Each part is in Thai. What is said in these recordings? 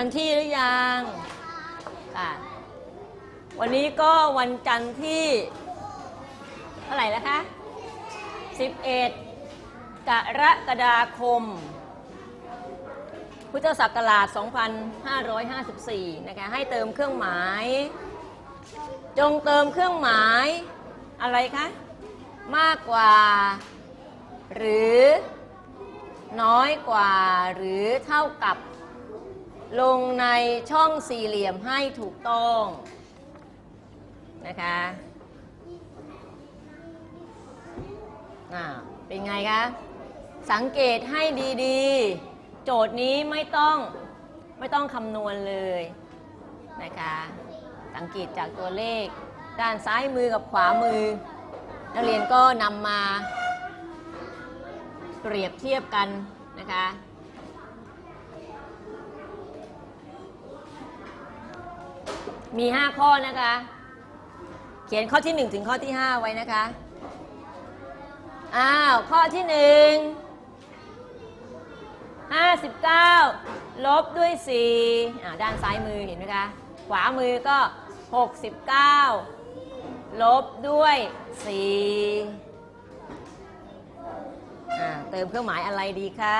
วันที่หรือยังค่ะวันนี้ก็วันจันทร์ที่เท่าไหร่แล้วคะ 11 กรกฎาคม พุทธศักราช 2554 นะคะ ให้เติมเครื่องหมาย จงเติมเครื่องหมายอะไรคะ มากกว่า หรือน้อยกว่าหรือเท่ากับ ลงในช่องสี่เหลี่ยมให้ถูกต้องนะคะอ่าเป็นไงคะ สังเกตให้ดีๆ โจทย์นี้ไม่ต้องไม่ต้องคำนวณเลยนะคะ สังเกตจากตัวเลข ด้านซ้ายมือกับขวามือ นักเรียนก็นำมาเปรียบเทียบกันนะคะ มี 5 ข้อนะคะ เขียนข้อที่ 1 ถึงข้อที่ 5 ไว้นะคะ อ้าว ข้อที่ 1 59 ลบด้วย4อ่าด้านซ้ายมือเห็นไหมคะ ขวามือก็ 69 ลบด้วย4อ่าเติมเครื่องหมายอะไรดีคะ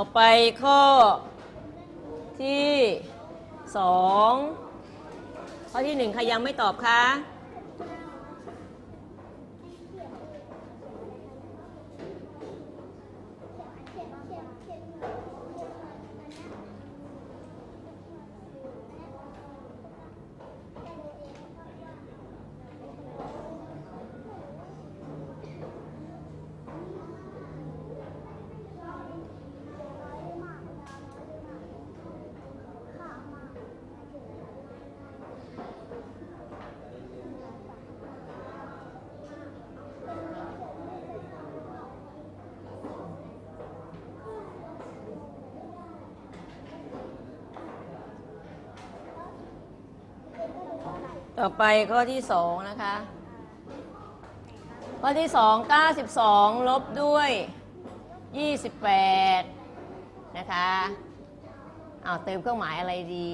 ต่อไปข้อที่สองข้อที่หนึ่งใครยังไม่ตอบคะ ต่อไปข้อที่สองนะคะ ข้อที่สอง92ลบด้วย28นะคะเอาเติมเครื่องหมายอะไรดี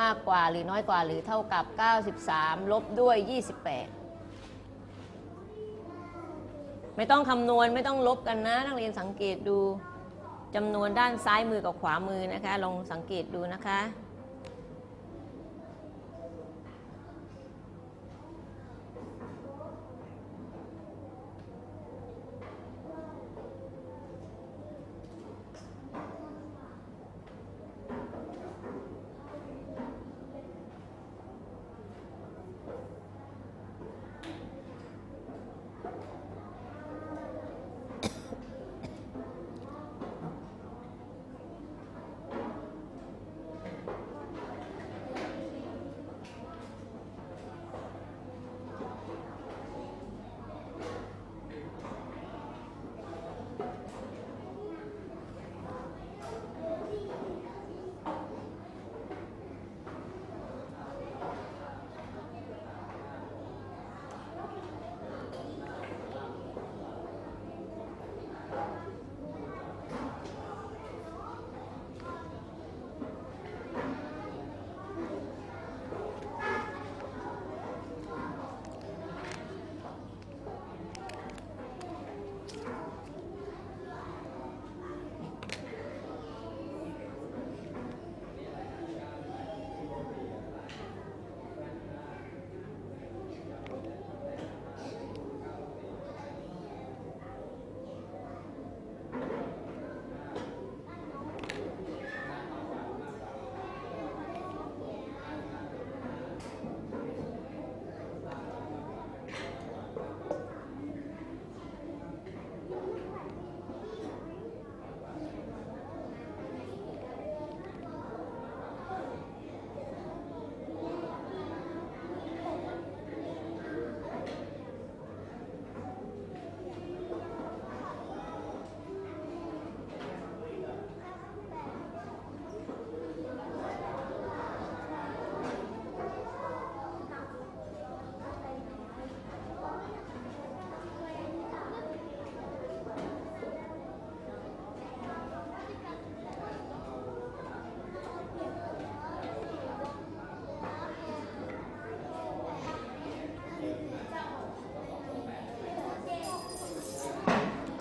มากกว่าหรือน้อยกว่าหรือเท่ากับ 93 ลบด้วย 28 ไม่ต้องคำนวณไม่ต้องลบกันนะ นักเรียนสังเกตดูจำนวนด้านซ้ายมือกับขวามือนะคะ ลองสังเกตดูนะคะ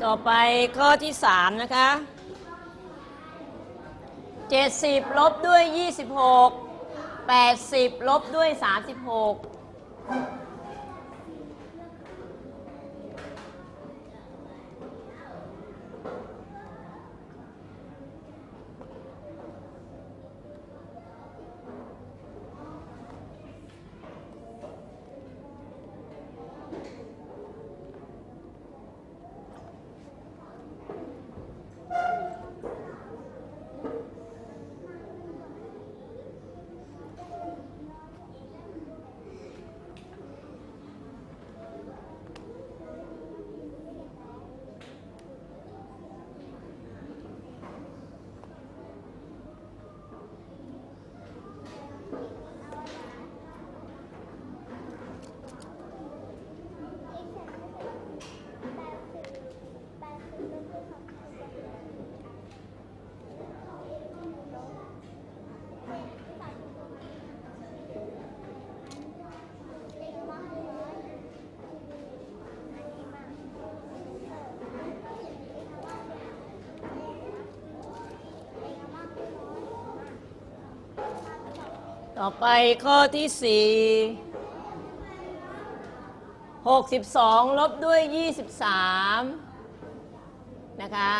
ต่อไปข้อที่ 3 นะคะ 70 ลบด้วย 26 80 ลบด้วย 36 ต่อไปข้อที่สี่หกสิบสองลบด้วยยี่สิบสามนะคะ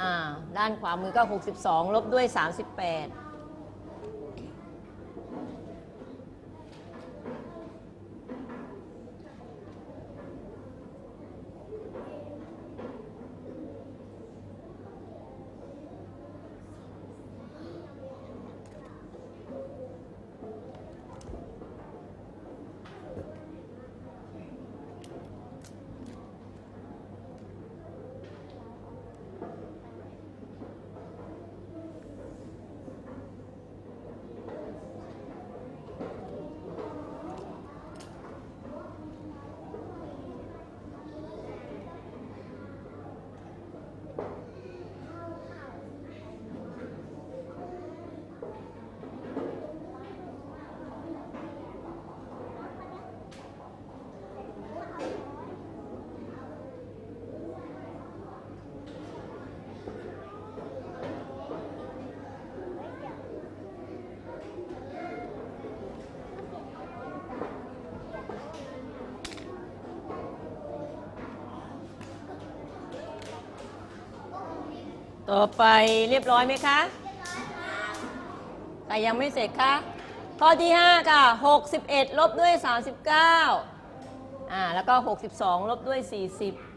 อ่า ด้านขวามือก็หกสิบสองลบด้วยสามสิบแปด ต่อไปเรียบร้อยไหมคะแต่ยังไม่เสร็จคะข้อที่ 5 ค่ะ 61 ลบด้วย 39อ่าแล้วก็ 62 ลบด้วย 40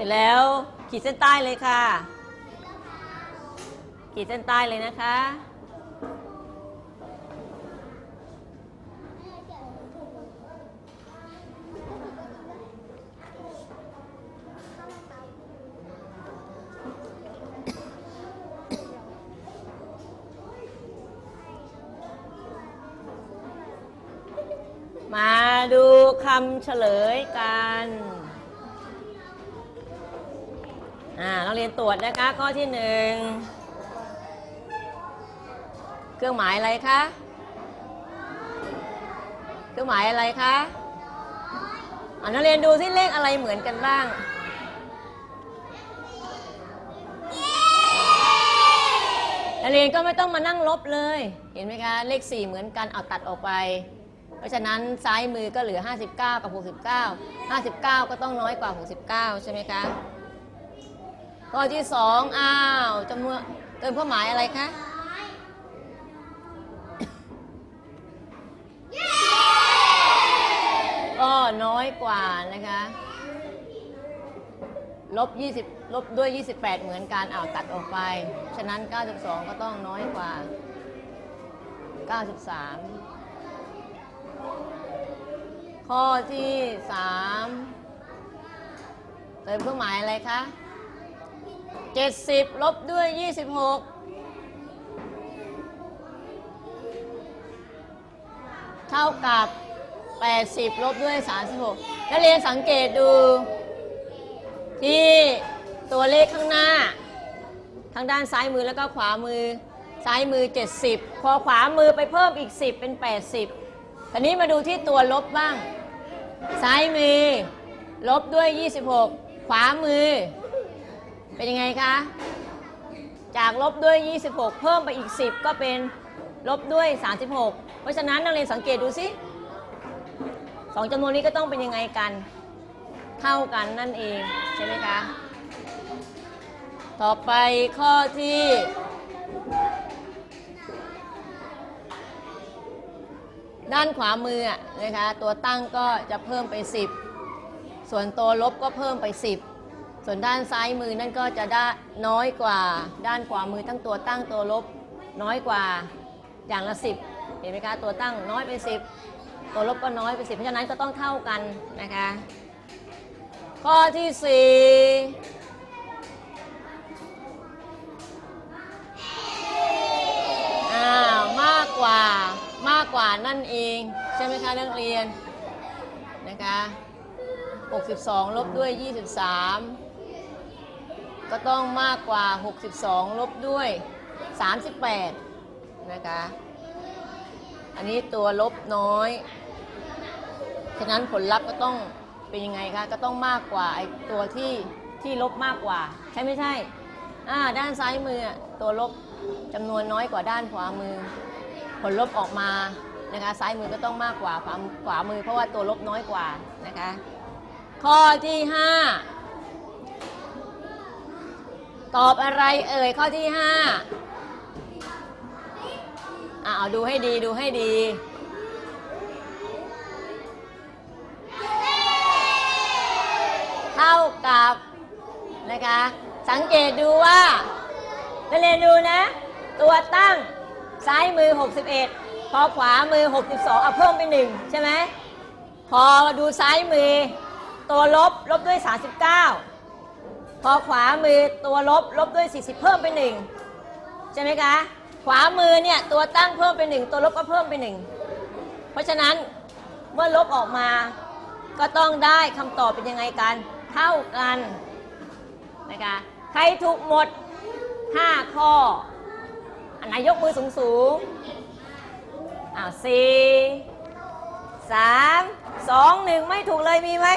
สร็จแล้วขีดเส้นใต้เลยค่ะ ขีดเส้นใต้เลยนะคะ มาดูคำเฉลยกัน เราเรียนตรวจนะคะข้อที่หนึ่งเครื่องหมายอะไรคะ เครื่องหมายอะไรคะอ่านักเรียนดูที่เลขอะไรเหมือนกันบ้าง นักเรียนก็ไม่ต้องมานั่งลบเลย เห็นไหมคะ เลข 4 เหมือนกัน เอาตัดออกไป เพราะฉะนั้นซ้ายมือก็เหลือ 59 กับ 69 59 ก็ต้องน้อยกว่า 69 ใช่ไหมคะ ข้อที่สองอ้าวจำนวนเติมเครื่องหมายอะไรคะก็น้อยกว่านะคะ ลบ 20 ลบด้วย 28 เหมือนกันอ้าวตัดออกไป ฉะนั้น 92 ก็ต้องน้อยกว่าข้อที่สามเติมเครื่องหมายอะไรคะ 70 ลบด้วย 26 เท่ากับ 80 ลบด้วย 36 นักเรียนสังเกตดู ที่ตัวเลขข้างหน้า ทางด้านซ้ายมือแล้วก็ขวามือ ซ้ายมือ 70 พอขวามือไปเพิ่มอีก 10 เป็น 80ทีนี้มาดูที่ตัวลบบ้าง ซ้ายมือ ลบด้วย 26 ขวามือ เป็นยังไงคะ จากลบด้วย 26 เพิ่มไปอีก 10 ก็เป็นลบด้วย 36 เพราะฉะนั้นนักเรียนสังเกตดูสิสองจำนวนนี้ก็ต้องเป็นยังไงกัน เท่ากันนั่นเองใช่ไหมคะ ต่อไปข้อที่ด้านขวามือนะคะตัวตั้งก็จะเพิ่มไป 10 ส่วนตัวลบก็เพิ่มไป 10 ส่วนด้านซ้ายมือนั่นก็จะได้น้อยกว่า ด้านขวามือทั้งตัวตั้งตัวลบ น้อยกว่าอย่างละ 10 เห็นไหมคะ ตัวตั้งน้อยไป 10 ตัวลบก็น้อยไป 10 เพราะฉะนั้นก็ต้องเท่ากันนะคะ ข้อที่4อ้าวมากกว่ามากกว่านั่นเองใช่ไหมคะนักเรียนนะคะ 62 ลบด้วย 23 ก็ต้องมากกว่า 62 ลบด้วย 38 นะคะ อันนี้ตัวลบน้อย ฉะนั้นผลลัพธ์ก็ต้องเป็นยังไงคะ ก็ต้องมากกว่าไอ้ตัวที่ที่ลบมากกว่า ใช่ไม่ใช่ อ่า ด้านซ้ายมือตัวลบจำนวนน้อยกว่าด้านขวามือ ผลลบออกมานะคะซ้ายมือก็ต้องมากกว่าขวาขวามือเพราะว่าตัวลบน้อยกว่านะคะ ข้อที่ 5 ตอบอะไรเอ่ยข้อที่5อ่าเอาดูให้ดีดูให้ดี เท่ากับนะคะ สังเกตดูว่านักเรียนดูนะ ตัวตั้งซ้ายมือ 61 พอขวามือ 62 เอาเพิ่มไป1ใช่ไหม พอดูซ้ายมือ ตัวลบลบด้วย 39 พอขวามือตัวลบลบด้วย 40 เพิ่มไป1ใช่ไหมคะ ขวามือเนี่ยตัวตั้งเพิ่มไป1ตัวลบก็เพิ่มไป1เพราะฉะนั้นเมื่อลบออกมาก็ต้องได้คำตอบเป็นยังไงกัน เท่ากันนะคะใครถูกหมด 5 ข้อ อันไหนยกมือสูงสูงอ้าวสี่สามสองหนึ่งไม่ถูกเลยมีไหม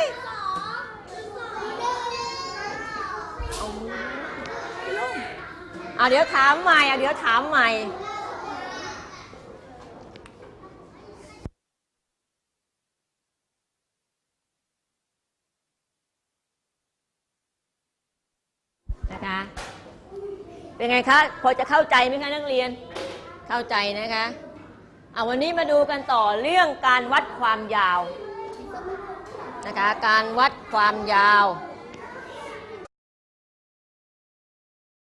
เอาเดี๋ยวถามใหม่เอาเดี๋ยวถามใหม่นะคะเป็นไงคะพอจะเข้าใจไหมคะนักเรียนเข้าใจนะคะเอาวันนี้มาดูกันต่อเรื่องการวัดความยาวนะคะการวัดความยาว